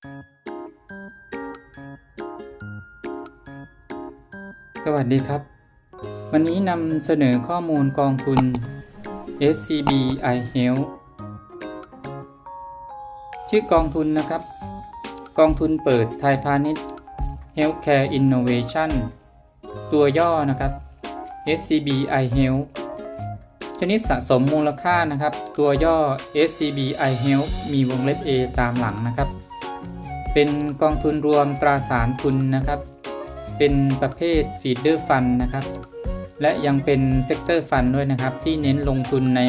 สวัสดีครับ วันนี้นำเสนอข้อมูลกองทุน SCB i Health ชื่อกองทุนนะครับ กองทุนเปิดไทยพาณิชย์ Healthcare Innovation ตัวย่อนะครับ SCB i Health ชนิดสะสมมูลค่านะครับ ตัวย่อ SCB i Health มีวงเล็บ A ตามหลังนะครับ เป็นกองทุนรวมตราสารทุนนะครับ เป็นประเภท feeder fund นนะครับ และยังเป็นเซกเตอร์ฟันด้วยนะครับ ที่เน้นลงทุนใน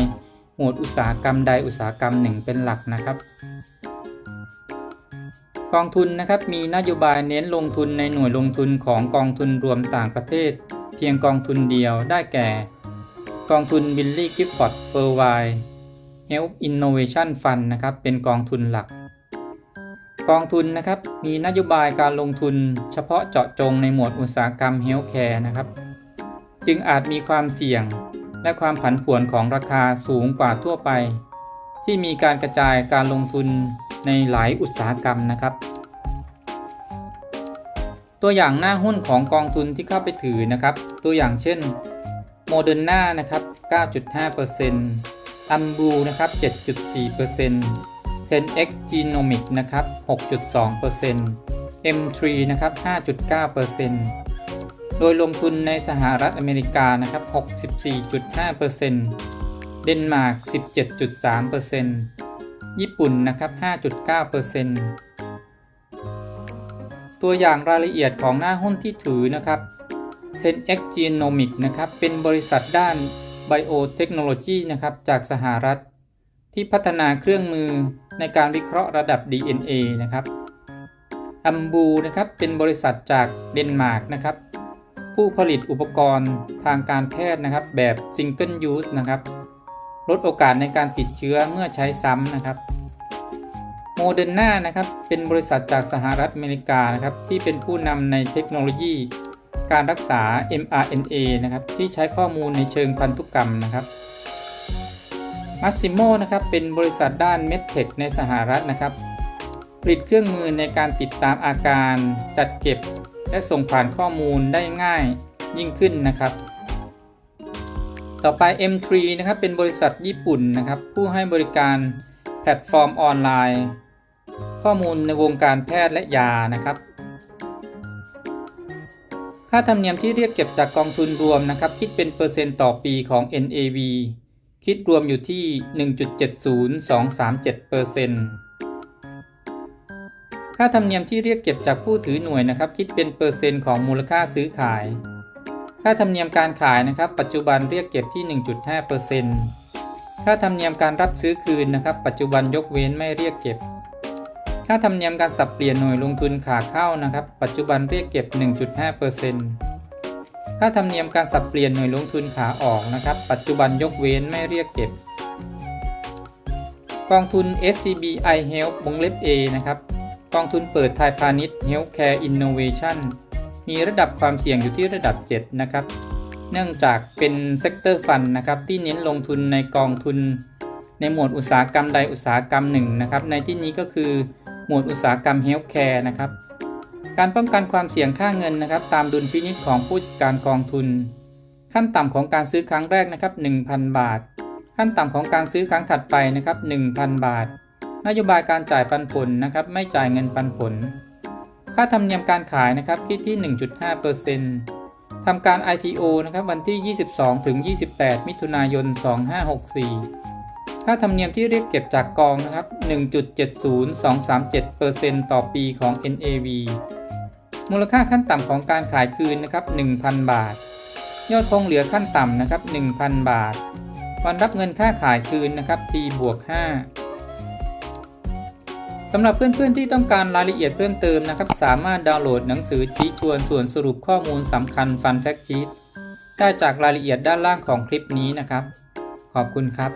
หมวดอุตสาหกรรมใดอุตสาหกรรมหนึ่งเป็นหลักนะครับ กองทุนนะครับมีนโยบายเน้นลงทุนในหน่วยลงทุนของกองทุนรวมต่างประเทศ เพียงกองทุนเดียวได้แก่ กองทุน Billy Gifford f o r w i Health Innovation Fund นะครับ เป็นกองทุนหลัก กองทุนนะครับมีนโยบายการลงทุนเฉพาะเจาะจงในหมวดอุตสาหกรรมเฮลท์แคร์นะครับ จึงอาจมีความเสี่ยงและความผันผวนของราคาสูงกว่าทั่วไป ที่มีการกระจายการลงทุนในหลายอุตสาหกรรมนะครับ ตัวอย่างหน้าหุ้นของกองทุนที่เข้าไปถือนะครับ ตัวอย่างเช่นโมเดอร์นานะครับ 9.5%อัมบูนะครับ 7.4% 10x Genomic นะครับ 6.2% M3 นะครับ 5.9%โดยลงทุนในสหรัฐอเมริกานะครับ 64.5%เดนมาร์ก 17.3%ญี่ปุ่นนะครับ 5.9%ตัวอย่างรายละเอียดของหน้าหุ้นที่ถือนะครับ 10x Genomic นะครับ เป็นบริษัทด้าน Biotechnology นะครับ จากสหรัฐ ที่พัฒนาเครื่องมือในการวิเคราะห์ระดับ DNA นะครับอัมบูนะครับเป็นบริษัทจากเดนมาร์กนะครับ ผู้ผลิตอุปกรณ์ทางการแพทย์นะครับ แบบ Single Use นะครับลดโอกาสในการติดเชื้อเมื่อใช้ซ้ำนะครับโมเดอร์นานะครับเป็นบริษัทจากสหรัฐอเมริกานะครับที่เป็นผู้นำในเทคโนโลยี การรักษา mRNA นะครับที่ใช้ข้อมูลในเชิงพันธุกรรมนะครับ มัสซิโมนะครับเป็นบริษัทด้านเมดเทคในสหรัฐนะครับ ผลิตเครื่องมือในการติดตามอาการ จัดเก็บ และส่งผ่านข้อมูลได้ง่ายยิ่งขึ้นนะครับ ต่อไป M3 นะครับเป็นบริษัทญี่ปุ่นนะครับ ผู้ให้บริการแพลตฟอร์มออนไลน์ ข้อมูลในวงการแพทย์และยานะครับ ค่าธรรมเนียมที่เรียกเก็บจากกองทุนรวมนะครับ คิดเป็นเปอร์เซ็นต์ต่อปีของ NAV คิดรวมอยู่ที่ 1.70237%ค่าธรรมเนียมที่เรียกเก็บจากผู้ถือหน่วยนะครับ คิดเป็นเปอร์เซ็นต์ของมูลค่าซื้อขาย ค่าธรรมเนียมการขายนะครับ ปัจจุบันเรียกเก็บที่ 1.5%ค่าธรรมเนียมการรับซื้อคืนนะครับ ปัจจุบันยกเว้นไม่เรียกเก็บ ค่าธรรมเนียมการสับเปลี่ยนหน่วยลงทุนขาเข้านะครับ ปัจจุบันเรียกเก็บ 1.5% ค่าธรรมเนียมการสับเปลี่ยนหน่วยลงทุนขาออกนะครับ ปัจจุบันยกเว้นไม่เรียกเก็บ กองทุน SCB i Health วงเล็บ A นะครับ กองทุนเปิดไทยพาณิชย์ Healthcare Innovation มีระดับความเสี่ยงอยู่ที่ระดับ 7 นะครับ เนื่องจากเป็นเซกเตอร์ฟันนะครับที่เน้นลงทุนในกองทุน ในหมวดอุตสาหกรรมใดอุตสาหกรรมหนึ่งนะครับ ในที่นี้ก็คือหมวดอุตสาหกรรม Healthcare นะครับ การป้องกันความเสี่ยงค่าเงินนะครับ ตามดุลพินิจของผู้จัดการกองทุน ขั้นต่ำของการซื้อครั้งแรกนะครับ1,000 บาท ขั้นต่ำของการซื้อครั้งถัดไปนะครับ1,000 บาท นโยบายการจ่ายปันผลนะครับ ไม่จ่ายเงินปันผล ค่าธรรมเนียมการขายนะครับคิดที่ 1.5%ทำการ IPO นะครับวันที่ 22ถึง28 มิถุนายน 2564 ค่าธรรมเนียมที่เรียกเก็บจากกองนะครับ 1.70237%ต่อปีของ NAV มูลค่าขั้นต่ำของการขายคืนนะครับ1,000 บาท ยอดคงเหลือขั้นต่ำนะครับ1,000 บาท วันรับเงินค่าขายคืนนะครับ T บวก 5สำหรับเพื่อนๆที่ต้องการรายละเอียดเพิ่มเติมนะครับ สามารถดาวน์โหลดหนังสือชี้ชวนส่วนสรุปข้อมูลสำคัญฟันแฟกชีตได้จากรายละเอียดด้านล่างของคลิปนี้นะครับ ขอบคุณครับ